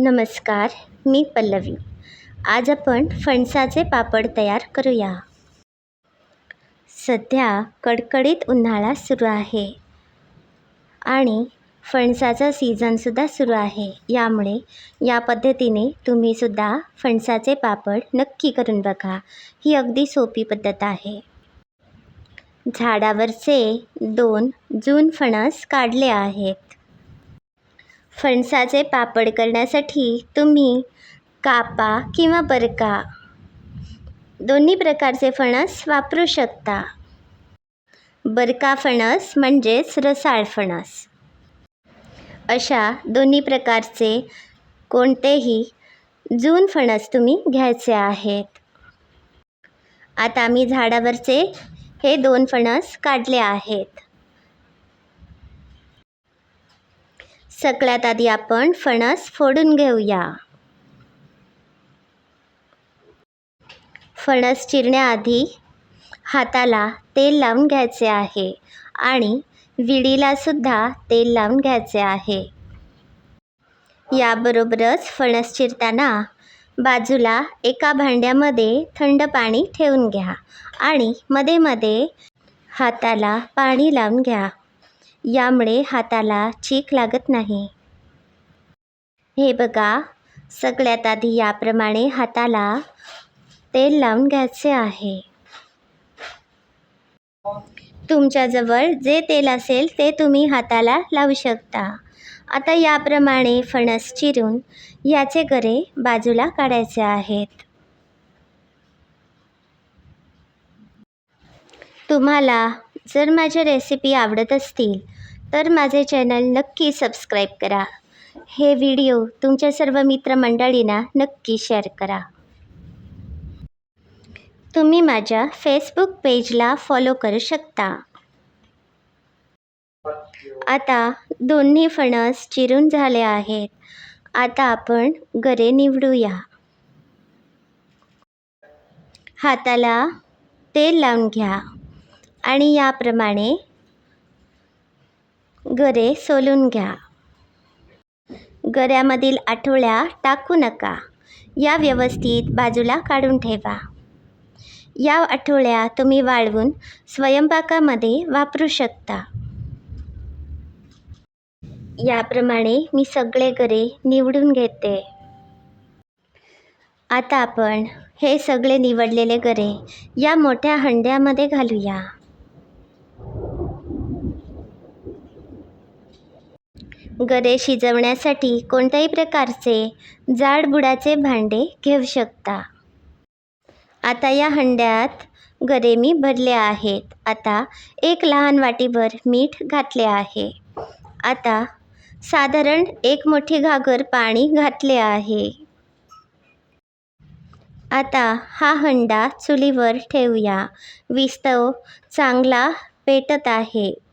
नमस्कार मी पल्लवी. आज आपण फणसाचे पापड तयार करूया. सध्या कडकडीत उन्हाळा सुरू आहे आणि फणसाचा सीझनसुद्धा सुरू आहे. यामुळे या पद्धतीने तुम्हीसुद्धा फणसाचे पापड नक्की करून बघा. ही अगदी सोपी पद्धत आहे. झाडावरचे दोन जून फणस काढले आहेत. फणसाचे पापड करण्यासाठी तुम्ही कापा किंवा बरका. दोन्ही प्रकारचे फणस वापरू शकता. बरका फणस म्हणजेच रसाळ फणस. अशा दोन्ही प्रकारचे कोणतेही जून फणस तुम्ही घ्यायचे आहेत. आता मी झाडावरचे हे दोन फणस काढले आहेत. सगळ्यात आधी आपण फणस फोडून घेऊया. फणस चिरण्याआधी हाताला तेल लावून घ्यायचे आहे आणि विडीलासुद्धा तेल लावून घ्यायचे आहे. याबरोबरच फणस चिरताना बाजूला एका भांड्यामध्ये थंड पाणी ठेवून घ्या आणि मध्ये मध्ये हाताला पाणी लावून घ्या. यामुळे हाताला चीक लागत नाही. हे बघा सगळ्यात आधी याप्रमाणे हाताला तेल लावून घ्यायचे आहे. तुमच्याजवळ जे तेल असेल ते तुम्ही हाताला लावू शकता. आता याप्रमाणे फणस चिरून याचे गरे बाजूला काढायचे आहेत. तुम्हाला जर माझ्या रेसिपी आवडत असतील तर माझे चॅनल नक्की सबस्क्राईब करा. हे व्हिडिओ तुमच्या सर्व मित्रमंडळींना नक्की शेअर करा. तुम्ही माझ्या फेसबुक पेजला फॉलो करू शकता. आता दोन्ही फणस चिरून झाले आहेत. आता आपण गरे निवडूया. हाताला तेल लावून घ्या आणि याप्रमाणे गरे सोलून घ्या. गऱ्यामधील आठवळ्या टाकू नका. या व्यवस्थित बाजूला काढून ठेवा. या आठवड्या तुम्ही वाळवून स्वयंपाकामध्ये वापरू शकता. याप्रमाणे मी सगळे गरे निवडून घेते. आता आपण हे सगळे निवडलेले गरे या मोठ्या हंड्यामध्ये घालूया. गरे शिजवण्यासाठी कोणत्याही प्रकारचे जाड बुडाचे भांडे घेऊ शकता. आता या हंड्यात गरे मी भरले आहेत. आता एक लहान वाटीभर मीठ घातले आहे. आता साधारण एक मोठी घागर पाणी घातले आहे. आता हा हंडा चुलीवर ठेवूया. विस्तव चांगला पेटत आहे.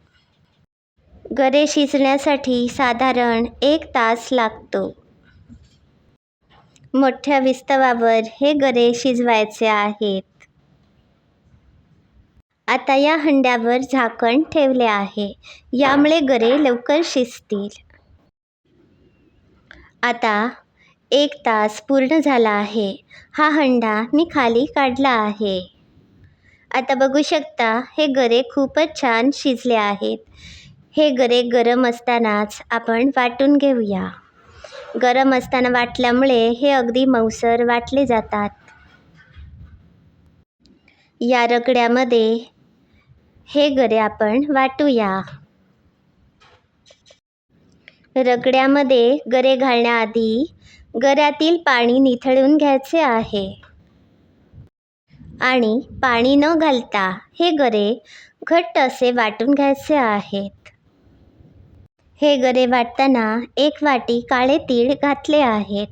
गरे शिजण्यासाठी साधारण एक तास लागतो. मोठ्या विस्तवावर हे गरे शिजवायचे आहेत. आता या हंड्यावर झाकण ठेवले आहे. यामुळे गरे लवकर शिजतील. आता एक तास पूर्ण झाला आहे. हा हंडा मी खाली काढला आहे. आता बघू शकता हे गरे खूपच छान शिजले आहेत. हे गरे गरम असतानाच आपण वाटून घेऊया. गरम असताना वाटल्यामुळे हे अगदी मऊसर वाटले जातात. या रगड्यामध्ये हे गरे आपण वाटूया. रगड्यामध्ये गरे घालण्याआधी गऱ्यातील पाणी निथळून घ्यायचे आहे. आणि पाणी न घालता हे गरे घट्ट असे वाटून घ्यायचे आहेत. हे गरे वाटताना एक वाटी काळे तीळ घातले आहेत.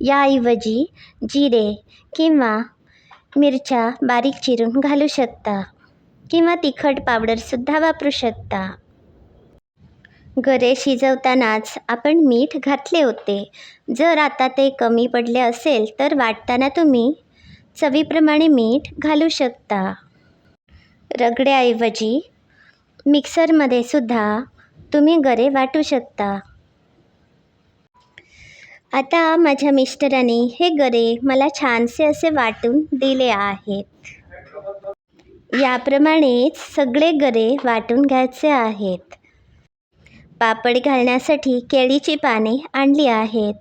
याऐवजी जिरे किंवा मिरच्या बारीक चिरून घालू शकता किंवा तिखट पावडरसुद्धा वापरू शकता. गरे शिजवतानाच आपण मीठ घातले होते. जर आता ते कमी पडले असेल तर वाटताना तुम्ही चवीप्रमाणे मीठ घालू शकता. रगड्याऐवजी मिक्सरमध्ये सुद्धा तुम्ही गरे वाटू शकता. आता माझ्या मिस्टरांनी हे गरे मला छानसे असे वाटून दिले आहेत. याप्रमाणेच सगळे गरे वाटून घ्यायचे आहेत. पापड घालण्यासाठी केळीची पाने आणली आहेत.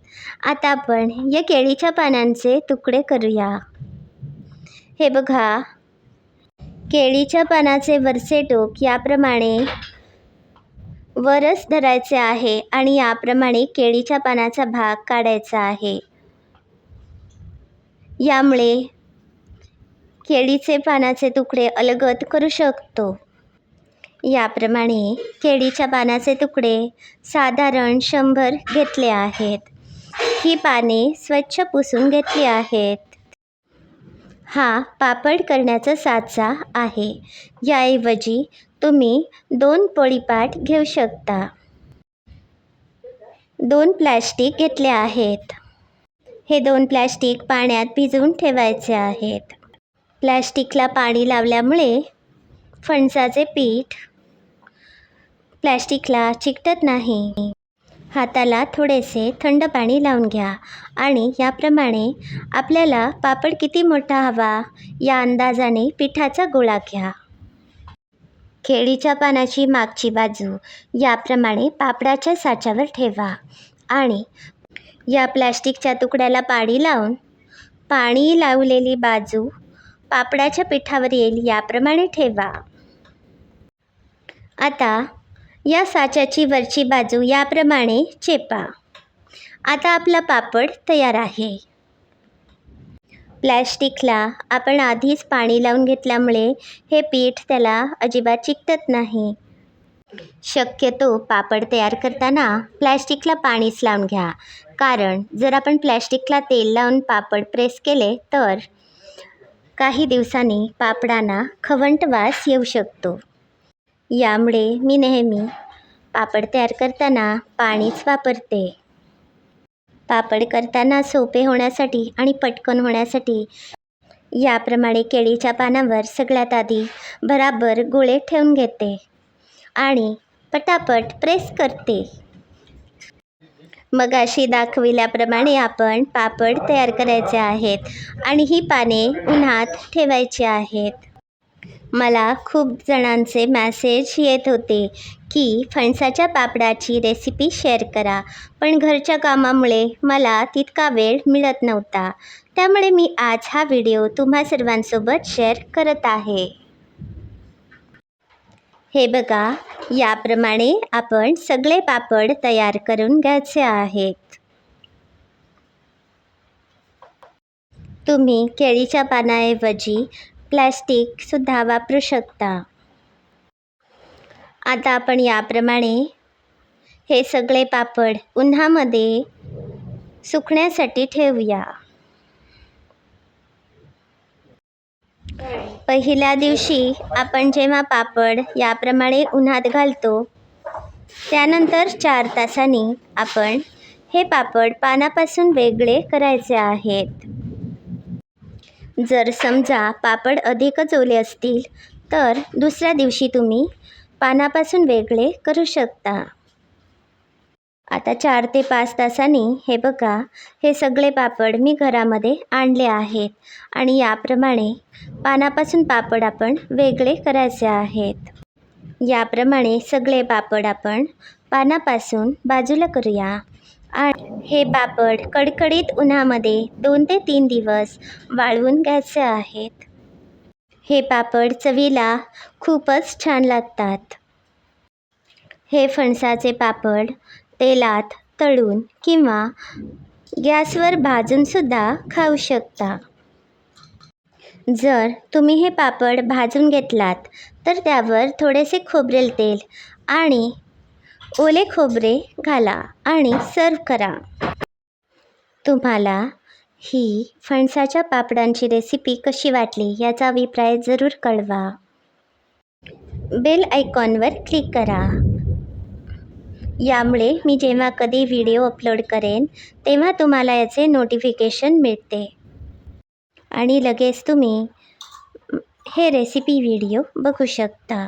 आता आपण या केळीच्या पानांचे तुकडे करूया. हे बघा. केळीच्या पानाचे वरचे टोक याप्रमाणे वरच धरायचे आहे आणि याप्रमाणे केळीच्या पानाचा भाग काढायचा आहे. यामुळे केळीचे पानाचे तुकडे अलगद करू शकतो. याप्रमाणे केळीच्या पानाचे तुकडे साधारण शंभर घेतले आहेत. ही पाने स्वच्छ पुसून घेतली आहेत. हा पापड करण्याचा साचा आहे. याऐवजी तुम्ही दोन पोळीपाट घेऊ शकता. दोन प्लॅस्टिक घेतले आहेत. हे दोन प्लॅस्टिक पाण्यात भिजवून ठेवायचे आहेत. प्लॅस्टिकला पाणी लावल्यामुळे फणसाचे पीठ प्लॅस्टिकला चिकटत नाही. हाताला थोडेसे थंड पाणी लावून घ्या आणि याप्रमाणे आपल्याला पापड किती मोठा हवा या अंदाजाने पिठाचा गोळा घ्या. केळीच्या पानाची मागची बाजू याप्रमाणे पापडाच्या साच्यावर ठेवा. आणि या प्लॅस्टिकच्या तुकड्याला पाणी लावून पाणी लावलेली बाजू पापडाच्या पिठावर येईल याप्रमाणे ठेवा. आता या साच्याची वरची बाजू याप्रमाणे चेपा. आता आपला पापड तयार आहे. प्लॅस्टिकला आपण आधीच पाणी लावून घेतल्यामुळे हे पीठ त्याला अजिबात चिकटत नाही. शक्यतो पापड तयार करताना प्लॅस्टिकला पाणीच लावून घ्या. कारण जर आपण प्लॅस्टिकला तेल लावून पापड प्रेस केले तर काही दिवसांनी पापडांना खवंट वास येऊ शकतो. यामुळे मी नेहमी पापड तयार करताना पाणीच वापरते. पापड करताना सोपे होण्यासाठी आणि पटकन होण्यासाठी. याप्रमाणे केळीच्या पानावर सगळ्यात आधी बराबर गोळे ठेवून घेते आणि पटापट प्रेस करते. मग अशी दाखविल्याप्रमाणे आपण पापड तयार करायचे आहेत आणि ही पाने उन्हात ठेवायची आहेत. मला खूप जणांचे मॅसेज येत होते की फणसाच्या पापडाची रेसिपी शेअर करा. पण घरच्या कामामुळे मला तितका वेळ मिळत नव्हता. त्यामुळे मी आज हा व्हिडिओ तुम्हा सर्वांसोबत शेअर करत आहे. हे बघा याप्रमाणे आपण सगळे पापड तयार करून घ्यायचे आहेत. तुम्ही केळीच्या पानाऐवजी प्लॅस्टिकसुद्धा वापरू शकता. आता आपण याप्रमाणे हे सगळे पापड उन्हामध्ये सुकण्यासाठी ठेवूया. पहिल्या दिवशी आपण जेव्हा पापड याप्रमाणे उन्हात घालतो त्यानंतर चार तासांनी आपण हे पापड पानापासून वेगळे करायचे आहेत. जर समजा पापड अधिकच ओले असतील तर दुसऱ्या दिवशी तुम्ही पानापासून वेगळे करू शकता. आता चार ते पाच तासांनी हे बघा हे सगळे पापड मी घरामध्ये आणले आहेत आणि याप्रमाणे पानापासून पापड आपण वेगळे करायचे आहेत. याप्रमाणे सगळे पापड आपण पानापासून बाजूला करूया. आणि हे पापड कडकडीत उन्हामध्ये दोन ते तीन दिवस वाळवून घ्यायचे आहेत. हे पापड चवीला खूपच छान लागतात. हे फणसाचे पापड तेलात तळून किंवा गॅसवर भाजूनसुद्धा खाऊ शकता. जर तुम्ही हे पापड भाजून घेतलात तर त्यावर थोडेसे खोबरेल तेल आणि ओले खोबरे घाला आणि सर्व करा. तुम्हाला ही फणसाच्या पापडांची रेसिपी कशी वाटली याचा अभिप्राय जरूर कळवा. बेल आयकॉनवर क्लिक करा. यामुळे मी जेव्हा कधी व्हिडिओ अपलोड करेन तेव्हा तुम्हाला याचे नोटिफिकेशन मिळते. आणि लगेच तुम्ही हे रेसिपी व्हिडिओ बघू शकता.